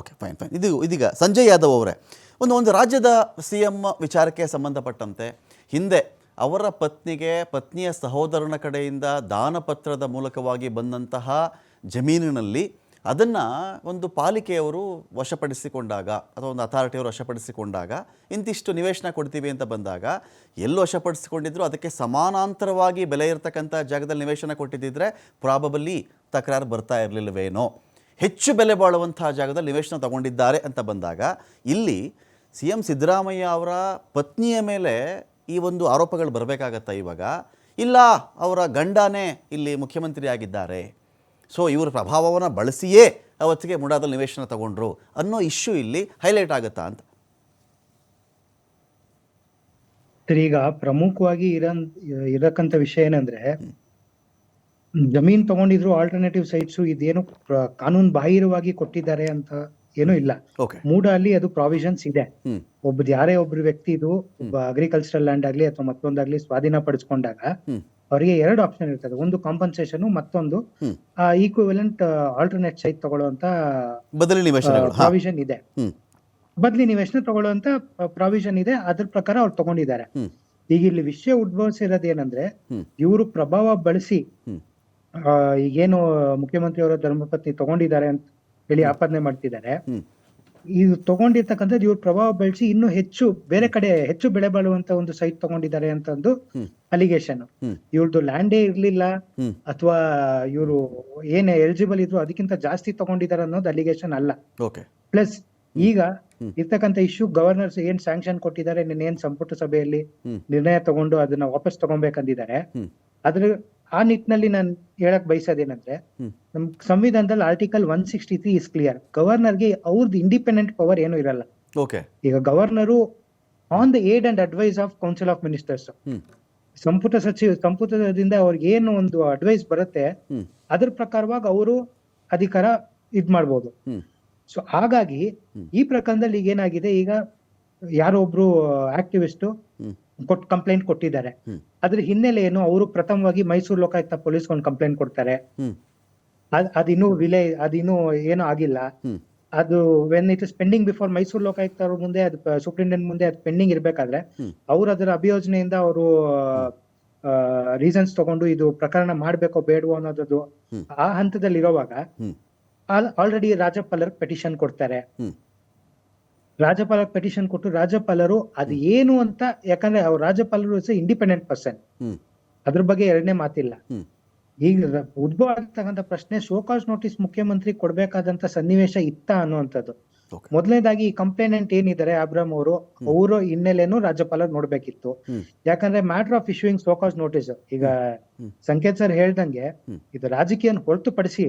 Okay fine fine ಇದು ಇದೀಗ ಸಂಜಯ್ ಯಾದವ್ ಅವರೇ, ಒಂದು ಒಂದು ರಾಜ್ಯದ ಸಿ ಎಂ ವಿಚಾರಕ್ಕೆ ಸಂಬಂಧಪಟ್ಟಂತೆ ಹಿಂದೆ ಅವರ ಪತ್ನಿಗೆ, ಪತ್ನಿಯ ಸಹೋದರನ ಕಡೆಯಿಂದ ದಾನಪತ್ರದ ಮೂಲಕವಾಗಿ ಬಂದಂತಹ ಜಮೀನಿನಲ್ಲಿ ಅದನ್ನು ಒಂದು ಪಾಲಿಕೆಯವರು ವಶಪಡಿಸಿಕೊಂಡಾಗ, ಅಥವಾ ಒಂದು ಅಥಾರಿಟಿಯವರು ವಶಪಡಿಸಿಕೊಂಡಾಗ, ಇಂತಿಷ್ಟು ನಿವೇಶನ ಕೊಡ್ತೀವಿ ಅಂತ ಬಂದಾಗ, ಎಲ್ಲಿ ವಶಪಡಿಸಿಕೊಂಡಿದ್ರು ಅದಕ್ಕೆ ಸಮಾನಾಂತರವಾಗಿ ಬೆಲೆ ಇರತಕ್ಕಂಥ ಜಾಗದಲ್ಲಿ ನಿವೇಶನ ಕೊಟ್ಟಿದ್ದಿದ್ರೆ ಪ್ರಾಬಬಲಿ ತಕರಾರು ಬರ್ತಾ ಇರಲಿಲ್ಲವೇನೋ ಹೆಚ್ಚು ಬೆಲೆ ಬಾಳುವಂತಹ ಜಾಗದಲ್ಲಿ ನಿವೇಶನ ತಗೊಂಡಿದ್ದಾರೆ ಅಂತ ಬಂದಾಗ ಇಲ್ಲಿ ಸಿ ಎಂ ಸಿದ್ದರಾಮಯ್ಯ ಅವರ ಪತ್ನಿಯ ಮೇಲೆ ಈ ಒಂದು ಆರೋಪಗಳು ಬರಬೇಕಾಗತ್ತಾ ಇವಾಗ? ಇಲ್ಲ ಅವರ ಗಂಡನೇ ಇಲ್ಲಿ ಮುಖ್ಯಮಂತ್ರಿ ಆಗಿದ್ದಾರೆ ಸೊ ಇವರ ಪ್ರಭಾವವನ್ನು ಬಳಸಿಯೇ ಅವತ್ತಿಗೆ ಮುಡಾದಲ್ಲಿ ನಿವೇಶನ ತಗೊಂಡ್ರು ಅನ್ನೋ ಇಶ್ಯೂ ಇಲ್ಲಿ ಹೈಲೈಟ್ ಆಗುತ್ತಾ ಅಂತ? ಸರ್, ಈಗ ಪ್ರಮುಖವಾಗಿ ಇರ ಇರಕ್ಕಂಥ ವಿಷಯ ಏನಂದ್ರೆ ಜಮೀನ್ ತಗೊಂಡಿದ್ರು ಆಲ್ಟರ್ನೇಟಿವ್ ಸೈಟ್ಸ್ ಇದೇನು ಕಾನೂನು ಬಾಹಿರವಾಗಿ ಕೊಟ್ಟಿದ್ದಾರೆ ಅಂತ ಏನೂ ಇಲ್ಲ. ಮೂಡ ಅಲ್ಲಿ ಅದು ಪ್ರಾವಿಷನ್ಸ್ ಇದೆ. ಒಬ್ಬ ಯಾರೇ ಒಬ್ರು ವ್ಯಕ್ತಿ ಇದು ಅಗ್ರಿಕಲ್ಚರಲ್ ಲ್ಯಾಂಡ್ ಆಗ್ಲಿ ಅಥವಾ ಮತ್ತೊಂದಾಗ್ಲಿ ಸ್ವಾಧೀನ ಪಡಿಸ್ಕೊಂಡಾಗ ಅವರಿಗೆ ಎರಡು ಆಪ್ಷನ್ ಇರ್ತದೆ. ಒಂದು ಕಾಂಪನ್ಸೇಷನ್ ಮತ್ತೊಂದು ಈಕ್ವಲೆಂಟ್ ಈಕ್ವಿವೆಲೆಂಟ್ ಆಲ್ಟರ್ನೇಟ್ ಸೈಟ್ ತಗೊಳ್ಳುವಂತ ಪ್ರಾವಿಷನ್ ಇದೆ. ಬದಲಿ ನಿವೇಶನ ತಗೊಳ್ಳುವಂತ ಪ್ರಾವಿಷನ್ ಇದೆ. ಅದ್ರ ಪ್ರಕಾರ ಅವ್ರು ತಗೊಂಡಿದ್ದಾರೆ. ಈಗ ಇಲ್ಲಿ ವಿಷಯ ಉದ್ಭವಿಸಿರೋದೇನಂದ್ರೆ ಇವರು ಪ್ರಭಾವ ಬಳಸಿ ಈಗೇನು ಮುಖ್ಯಮಂತ್ರಿ ಅವರ ಧರ್ಮಪತ್ನಿ ತಗೊಂಡಿದ್ದಾರೆ ಅಂತ ಹೇಳಿ ಆಪಾದನೆ ಮಾಡ್ತಿದ್ದಾರೆ. ಇದು ತಗೊಂಡಿರ್ತಕ್ಕಂಥದ್ದು ಇವ್ರ ಪ್ರಭಾವ ಬೆಳೆಸಿ ಇನ್ನೂ ಹೆಚ್ಚು ಬೇರೆ ಕಡೆ ಹೆಚ್ಚು ಬೆಳೆ ಬಾಳುವಂತ ಒಂದು ಸೈಟ್ ತಗೊಂಡಿದ್ದಾರೆ ಅಂತ ಒಂದು ಅಲಿಗೇಷನ್ ಇವ್ರದ್ದು ಲ್ಯಾಂಡೇ ಇರ್ಲಿಲ್ಲ ಅಥವಾ ಇವರು ಏನೇ ಎಲಿಜಿಬಲ್ ಇದ್ರು ಅದಕ್ಕಿಂತ ಜಾಸ್ತಿ ತಗೊಂಡಿದ್ದಾರೆ ಅನ್ನೋದು ಅಲಿಗೇಷನ್ ಅಲ್ಲ. ಪ್ಲಸ್ ಈಗ. ಇರ್ತಕ್ಕಂಥ ಇಶ್ಯೂ ಗವರ್ನರ್ಸ್ ಏನ್ ಸ್ಯಾಂಕ್ಷನ್ ಕೊಟ್ಟಿದ್ದಾರೆ ನಿನ್ನೇನ್ ಸಂಪುಟ ಸಭೆಯಲ್ಲಿ ನಿರ್ಣಯ ತಗೊಂಡು ಅದನ್ನ ವಾಪಸ್ ತಗೊಬೇಕಂದಿದ್ದಾರೆ. ಆದ್ರೆ ಅದ್ರ ಆ ನಿಟ್ಟಿನಲ್ಲಿ ನಾನು ಹೇಳಕ್ ಬಯಸೋದೇನಂದ್ರೆ ನಮ್ ಸಂವಿಧಾನದಲ್ಲಿ article one sixty three is clear ಗವರ್ನರ್ಗೆ ಅವ್ರದ್ದು ಇಂಡಿಪೆಂಡೆಂಟ್ ಪವರ್ ಏನು ಇರಲ್ಲ. ಓಕೆ. ಈಗ governor on the aid and advice of council of ministers ಸಂಪುಟ ಸಚಿವ ಸಂಪುಟದಿಂದ ಅವ್ರಿಗೆ ಏನು ಒಂದು ಅಡ್ವೈಸ್ ಬರುತ್ತೆ ಅದ್ರ ಪ್ರಕಾರವಾಗಿ ಅವರು ಅಧಿಕಾರ ಇದ್ ಮಾಡ್ಬೋದು. ಸೊ ಹಾಗಾಗಿ ಈ ಪ್ರಕರಣದಲ್ಲಿ ಈಗ ಏನಾಗಿದೆ ಈಗ ಯಾರೋ ಒಬ್ರು ಆಕ್ಟಿವಿಸ್ಟ್ ಕೊಟ್ ಕಂಪ್ಲೇಂಟ್ ಕೊಟ್ಟಿದ್ದಾರೆ. ಅದ್ರ ಹಿನ್ನೆಲೆ ಏನು? ಅವರು ಪ್ರಥಮವಾಗಿ ಮೈಸೂರು ಲೋಕಾಯುಕ್ತ ಪೊಲೀಸ್ ಒಂದು ಕಂಪ್ಲೇಂಟ್ ಕೊಡ್ತಾರೆ ಅದು ಅದಿನ್ನು ಏನು ಅದಿನ್ನೂ ಏನೂ ಆಗಿಲ್ಲ. ಅದು when it is pending before Mysuru Lokayukta ಅವ್ರ ಮುಂದೆ ಅದು ಸೂಪ್ರಿಂಟೆಂಡೆಂಟ್ ಮುಂದೆ ಅದು ಪೆಂಡಿಂಗ್ ಇರಬೇಕಾದ್ರೆ ಅವ್ರ ಅದರ ಅಭಿಯೋಜನೆಯಿಂದ ಅವರು ರೀಸನ್ಸ್ ತಗೊಂಡು ಇದು ಪ್ರಕರಣ ಮಾಡ್ಬೇಕೋ ಬೇಡವೋ ಅನ್ನೋದು ಆ ಹಂತದಲ್ಲಿ ಇರೋವಾಗ ಆಲ್ರೆಡಿ ರಾಜಪ್ಪಲ್ಲರ್ ಪೆಟಿಷನ್ ಕೊಡ್ತಾರೆ. ರಾಜ್ಯಪಾಲ ಪೆಟಿಷನ್ ಕೊಟ್ಟು ರಾಜ್ಯಪಾಲರು ಅದು ಏನು ಅಂತ ಯಾಕಂದ್ರೆ ಅವ್ರ ರಾಜ್ಯಪಾಲರು ಇಂಡಿಪೆಂಡೆಂಟ್ ಪರ್ಸನ್ ಅದ್ರ ಬಗ್ಗೆ ಎರಡನೇ ಮಾತಿಲ್ಲ. ಈಗ ಉದ್ಭವ ಆಗ್ತಕ್ಕಂಥ ಪ್ರಶ್ನೆ ಶೋಕಾಸ್ ನೋಟಿಸ್ ಮುಖ್ಯಮಂತ್ರಿ ಕೊಡ್ಬೇಕಾದಂತ ಸನ್ನಿವೇಶ ಇತ್ತ ಅನ್ನುವಂಥದ್ದು. ಮೊದಲನೇದಾಗಿ ಈ ಕಂಪ್ಲೇನೆಂಟ್ ಏನಿದ್ದಾರೆ ಅಬ್ರಾಮ್ ಅವರು ಅವರ ಹಿನ್ನೆಲೆನೂ ರಾಜ್ಯಪಾಲರು ನೋಡ್ಬೇಕಿತ್ತು. ಯಾಕಂದ್ರೆ matter of issuing show cause notice ಈಗ ಸಂಕೇತ್ ಸರ್ ಹೇಳ್ದಂಗೆ. ಇದು ರಾಜಕೀಯ ಹೊರತುಪಡಿಸಿ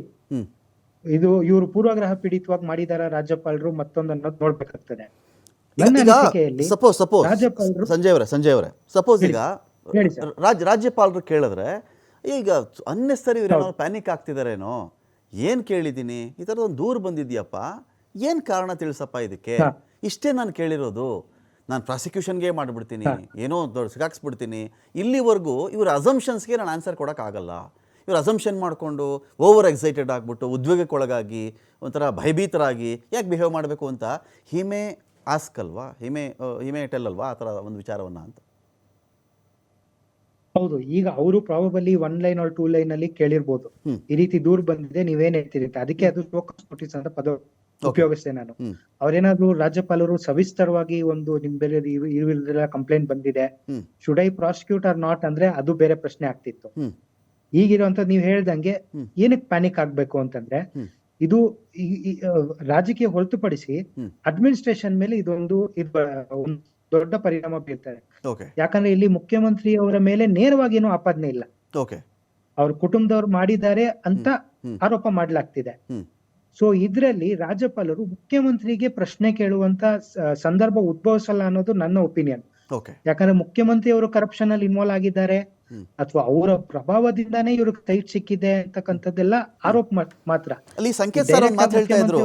ಇದು ಇವರು ಪೂರ್ವಗ್ರಹ ಪೀಡಿತವಾಗಿ ಮಾಡಿದಾರ ರಾಜ್ಯಪಾಲರು ಮತ್ತೊಂದು ಅನ್ನೋದು ನೋಡ್ಬೇಕಾಗ್ತದೆ. ಸಪೋಸ್ ಸಪೋಸ್ ರಾಜ್ಯಪಾಲರು ಸಂಜಯ್ ಅವರೇ ಸಂಜಯ್ ಅವರೇ ಸಪೋಸ್ ಈಗ ರಾಜ್ ರಾಜ್ಯಪಾಲರು ಕೇಳಿದ್ರೆ ಈಗ ಅನ್ನೆಸರಿ ಇವ್ರು ಪ್ಯಾನಿಕ್ ಆಗ್ತಿದಾರೇನೋ ಏನು ಕೇಳಿದ್ದೀನಿ ಈ ಥರದ ಒಂದು ದೂರು ಬಂದಿದ್ಯಪ್ಪ ಏನು ಕಾರಣ ತಿಳಿಸಪ್ಪ ಇದಕ್ಕೆ? ಇಷ್ಟೇ ನಾನು ಕೇಳಿರೋದು. ನಾನು ಪ್ರಾಸಿಕ್ಯೂಷನ್ಗೆ ಮಾಡಿಬಿಡ್ತೀನಿ ಏನೋ ದೊಡ್ಡ ಸಿಗಾಕ್ಸ್ಬಿಡ್ತೀನಿ. ಇಲ್ಲಿವರೆಗೂ ಇವ್ರ ಅಸಂಪ್ಷನ್ಸ್ಗೆ ನಾನು ಆನ್ಸರ್ ಕೊಡೋಕ್ಕಾಗಲ್ಲ. ಇವ್ರು ಅಸಂಪ್ಷನ್ ಮಾಡಿಕೊಂಡು ಓವರ್ ಎಕ್ಸೈಟೆಡ್ ಆಗಿಬಿಟ್ಟು ಉದ್ವೇಗಕ್ಕೊಳಗಾಗಿ ಒಂಥರ ಭಯಭೀತರಾಗಿ ಯಾಕೆ ಬಿಹೇವ್ ಮಾಡಬೇಕು ಅಂತ ಹಿಮೆ ಆಸ್ಕ್ ಅಲ್ವಾ? ಹಿಮೆ ಹಿಮೆ ಟೆಲ್ ಅಲ್ವಾ? ಆ ಥರ ಒಂದು ವಿಚಾರವನ್ನು ಅಂತ. ಹೌದು ಈಗ ಅವರು probably one line or two line ಅಲ್ಲಿ ಕೇಳಿರ್ಬೋದು. ಈ ರೀತಿ ದೂರ ಬಂದಿದೆ ನೀವೇನ್ ಹೇಳ್ತೀರಿ ಅಂತ ಅದಕ್ಕೆ ಅದು ಫೋಕಸ್ ನೋಟಿಸ್ ಅಂತ ಪದ ಉಪಯೋಗಿಸಿದೆ ನಾನು. ಅವ್ರೇನಾದ್ರು ರಾಜ್ಯಪಾಲರು ಸವಿಸ್ತರವಾಗಿ ಒಂದು ನಿಮ್ ಬೇರೆ ಕಂಪ್ಲೇಂಟ್ ಬಂದಿದೆ. Should I prosecute or not ಅಂದ್ರೆ ಅದು ಬೇರೆ ಪ್ರಶ್ನೆ ಆಗ್ತಿತ್ತು. ಈಗಿರುವಂತ ನೀವ್ ಹೇಳ್ದಂಗೆ. ಏನಕ್ಕೆ ಪ್ಯಾನಿಕ್ ಆಗ್ಬೇಕು ಅಂತಂದ್ರೆ ಇದು ರಾಜಕೀಯ ಹೊರತುಪಡಿಸಿ ಅಡ್ಮಿನಿಸ್ಟ್ರೇಷನ್ ಮೇಲೆ ಇದೊಂದು ದೊಡ್ಡ ಪರಿಣಾಮ ಬೀರ್ತಾರೆ. ಯಾಕಂದ್ರೆ ಇಲ್ಲಿ ಮುಖ್ಯಮಂತ್ರಿ ಅವರ ಮೇಲೆ ನೇರವಾಗಿ ಏನು ಆಪಾದನೆ ಇಲ್ಲ. ಅವ್ರ ಕುಟುಂಬದವ್ರು ಮಾಡಿದ್ದಾರೆ ಅಂತ ಆರೋಪ ಮಾಡ್ಲಾಗ್ತಿದೆ. ಸೊ ಇದ್ರಲ್ಲಿ ರಾಜ್ಯಪಾಲರು ಮುಖ್ಯಮಂತ್ರಿಗೆ ಪ್ರಶ್ನೆ ಕೇಳುವಂತ ಸಂದರ್ಭ ಉದ್ಭವಿಸಲ್ಲ ಅನ್ನೋದು ನನ್ನ ಒಪಿನಿಯನ್ ಯಾಕಂದ್ರೆ ಮುಖ್ಯಮಂತ್ರಿ ಅವರು ಕರಪ್ಷನ್ ಅಲ್ಲಿ ಇನ್ವಾಲ್ವ್ ಆಗಿದ್ದಾರೆ. ಅಥವಾ ಅವರ ಪ್ರಭಾವದಿಂದಾನೇ ಇವ್ರಿಗೆ ಟೈಟ್ ಸಿಕ್ಕಿದೆ ಅಂತಕ್ಕಂಥದ್ದೆಲ್ಲ ಆರೋಪ ಮಾತ್ರ. ಅಲ್ಲಿ ಸಂಕೇತ್ ಸರ್ ಒಂದು ಮಾತು ಹೇಳ್ತಾ ಇದ್ರು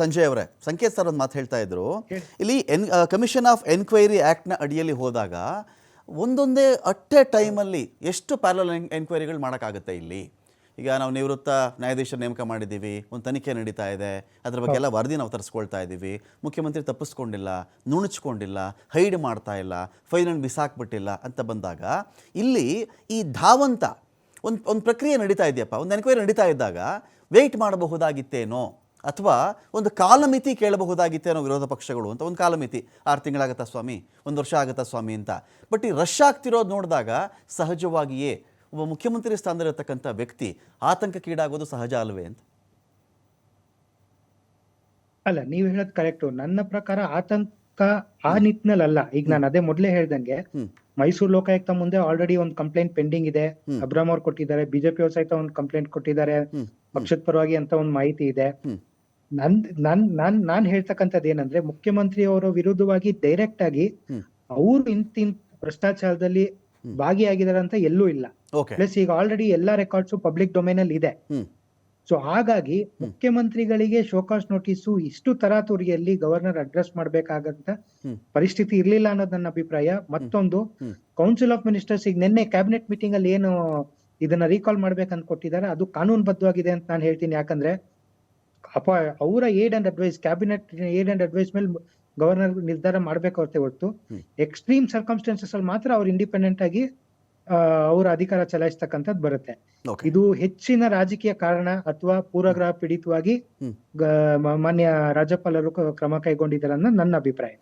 ಸಂಜಯ್ ಅವರೇ. ಸಂಕೇತ್ ಸರ್ ಒಂದು ಮಾತು ಹೇಳ್ತಾ ಇದ್ರು. ಇಲ್ಲಿ ಎನ್ ಕಮಿಷನ್ ಆಫ್ ಎನ್ಕ್ವೈರಿ ಆಕ್ಟ್ನ ಅಡಿಯಲ್ಲಿ ಹೋದಾಗ ಒಂದೊಂದೇ ಅಟ್ಟೆ ಟೈಮಲ್ಲಿ ಎಷ್ಟು ಪ್ಯಾರಲ್ ಎನ್ಕ್ವೈರಿಗಳು ಮಾಡೋಕ್ಕಾಗುತ್ತೆ ಇಲ್ಲಿ? ಈಗ ನಾವು ನಿವೃತ್ತ ನ್ಯಾಯಾಧೀಶರ ನೇಮಕ ಮಾಡಿದ್ದೀವಿ, ಒಂದು ತನಿಖೆ ನಡೀತಾ ಇದೆ, ಅದ್ರ ಬಗ್ಗೆ ಎಲ್ಲ ವರದಿ ನಾವು ತರಿಸ್ಕೊಳ್ತಾ ಇದ್ದೀವಿ, ಮುಖ್ಯಮಂತ್ರಿ ತಪ್ಪಿಸ್ಕೊಂಡಿಲ್ಲ, ನುಣುಚ್ಕೊಂಡಿಲ್ಲ, ಹೈಡ್ ಮಾಡ್ತಾ ಇಲ್ಲ ಫೈಲನ್ನು ಬಿಸಾಕ್ಬಿಟ್ಟಿಲ್ಲ ಅಂತ ಬಂದಾಗ, ಇಲ್ಲಿ ಈ ಧಾವಂತ ಒಂದು ಒಂದು ಪ್ರಕ್ರಿಯೆ ನಡೀತಾ ಇದೆಯಪ್ಪ, ಒಂದು ಎನ್ಕ್ವೈರಿ ನಡೀತಾ ಇದ್ದಾಗ ವೆಯ್ಟ್ ಮಾಡಬಹುದಾಗಿತ್ತೇನೋ, ಅಥವಾ ಒಂದು ಕಾಲಮಿತಿ ಕೇಳಬಹುದಾಗಿತ್ತೇನೋ ವಿರೋಧ ಪಕ್ಷಗಳು ಅಂತ, ಒಂದು ಕಾಲಮಿತಿ, ಆರು ತಿಂಗಳಾಗತ್ತಾ ಸ್ವಾಮಿ, ಒಂದು ವರ್ಷ ಆಗತ್ತಾ ಸ್ವಾಮಿ ಅಂತ. ಬಟ್ ಈ ರಶ್ ಆಗ್ತಿರೋದು ನೋಡಿದಾಗ ಸಹಜವಾಗಿಯೇ ಒಬ್ಬ ಮುಖ್ಯಮಂತ್ರಿ ಸ್ಥಾನದಲ್ಲಿರ್ತಕ್ಕಂಥ ವ್ಯಕ್ತಿ ಆತಂಕಕ್ಕೀಡಾಗೋದು ಸಹಜ ಅಲ್ವೇ ಅಂತ? ಅಲ್ಲ ನೀವ್ ಹೇಳೋದ್ ಕರೆಕ್ಟ್ ನನ್ನ ಪ್ರಕಾರ ಆತಂಕ ಆ ನಿಟ್ಟಿನಲ್ಲಿ ಅಲ್ಲ ಈಗ ನಾನು ಅದೇ ಮೊದ್ಲೇ ಹೇಳ್ದಂಗೆ. ಮೈಸೂರು ಲೋಕಾಯುಕ್ತ ಮುಂದೆ ಆಲ್ರೆಡಿ ಒಂದು ಕಂಪ್ಲೇಂಟ್ ಪೆಂಡಿಂಗ್ ಇದೆ. ಅಬ್ರಾಮ್ ಅವ್ರು ಕೊಟ್ಟಿದ್ದಾರೆ ಬಿಜೆಪಿ ಅವರು ಸಹಿತ ಒಂದು ಕಂಪ್ಲೇಂಟ್ ಕೊಟ್ಟಿದ್ದಾರೆ. ಪಕ್ಷದ ಪರವಾಗಿ ಅಂತ ಒಂದು ಮಾಹಿತಿ ಇದೆ. ನನ್ ನನ್ ನಾನ್ ನಾನ್ ಹೇಳ್ತಕ್ಕಂಥದ್ದು ಏನಂದ್ರೆ ಮುಖ್ಯಮಂತ್ರಿ ಅವರ ವಿರುದ್ಧವಾಗಿ ಡೈರೆಕ್ಟ್ ಆಗಿ ಅವರು ಇಂತಿಂತ ಭ್ರಷ್ಟಾಚಾರದಲ್ಲಿ ಭಾಗಿಯಾಗಿದ್ದಾರೆ ಅಂತ ಎಲ್ಲೂ ಇಲ್ಲ. ಪ್ಲಸ್ ಈಗ ಆಲ್ರೆಡಿ ಎಲ್ಲಾ ರೆಕಾರ್ಡ್ಸ್ ಪಬ್ಲಿಕ್ ಡೊಮೈನ್ ಅಲ್ಲಿ ಇದೆ. ಸೊ ಹಾಗಾಗಿ ಮುಖ್ಯಮಂತ್ರಿಗಳಿಗೆ ಶೋಕಾಸ್ ನೋಟಿಸು ಇಷ್ಟು ತರಾತುರಿಯಲ್ಲಿ ಗವರ್ನರ್ ಅಡ್ರೆಸ್ ಮಾಡ್ಬೇಕಾಗಂತ. ಪರಿಸ್ಥಿತಿ ಇರ್ಲಿಲ್ಲ ಅನ್ನೋದು ನನ್ನ ಅಭಿಪ್ರಾಯ. ಮತ್ತೊಂದು ಕೌನ್ಸಿಲ್ ಆಫ್ ಮಿನಿಸ್ಟರ್ಸ್ ಈಗ ನಿನ್ನೆ ಕ್ಯಾಬಿನೆಟ್ ಮೀಟಿಂಗ್ ಅಲ್ಲಿ ಏನು ಇದನ್ನ ರೀಕಾಲ್ ಮಾಡ್ಬೇಕಂತ ಕೊಟ್ಟಿದ್ದಾರೆ. ಅದು ಕಾನೂನುಬದ್ಧವಾಗಿದೆ ಅಂತ ನಾನು ಹೇಳ್ತೀನಿ. ಯಾಕಂದ್ರೆ ಅಪ ಅವರ aid and advice cabinet aid and advice ಮೇಲೆ ಗವರ್ನರ್ ನಿರ್ಧಾರ ಮಾಡ್ಬೇಕು ಹೊರತೆ. ಹೊರತು ಎಕ್ಸ್ಟ್ರೀಮ್ ಸರ್ಕಮ್ಸ್ಟೆನ್ಸಸ್ ಅಲ್ಲಿ ಮಾತ್ರ ಅವ್ರು ಇಂಡಿಪೆಂಡೆಂಟ್ ಆಗಿ ಅವ್ರ ಅಧಿಕಾರ ಚಲಾಯಿಸ್ತಕ್ಕಂಥದ್ದು ಬರುತ್ತೆ. ಇದು ಹೆಚ್ಚಿನ ರಾಜಕೀಯ ಕಾರಣ ಅಥವಾ ಪೂರ್ವಗ್ರಹ ಪೀಡಿತವಾಗಿ ಮಾನ್ಯ ರಾಜ್ಯಪಾಲರು ಕ್ರಮ ಕೈಗೊಂಡಿದ್ದಾರೆ ಅನ್ನೋದು ನನ್ನ ಅಭಿಪ್ರಾಯ.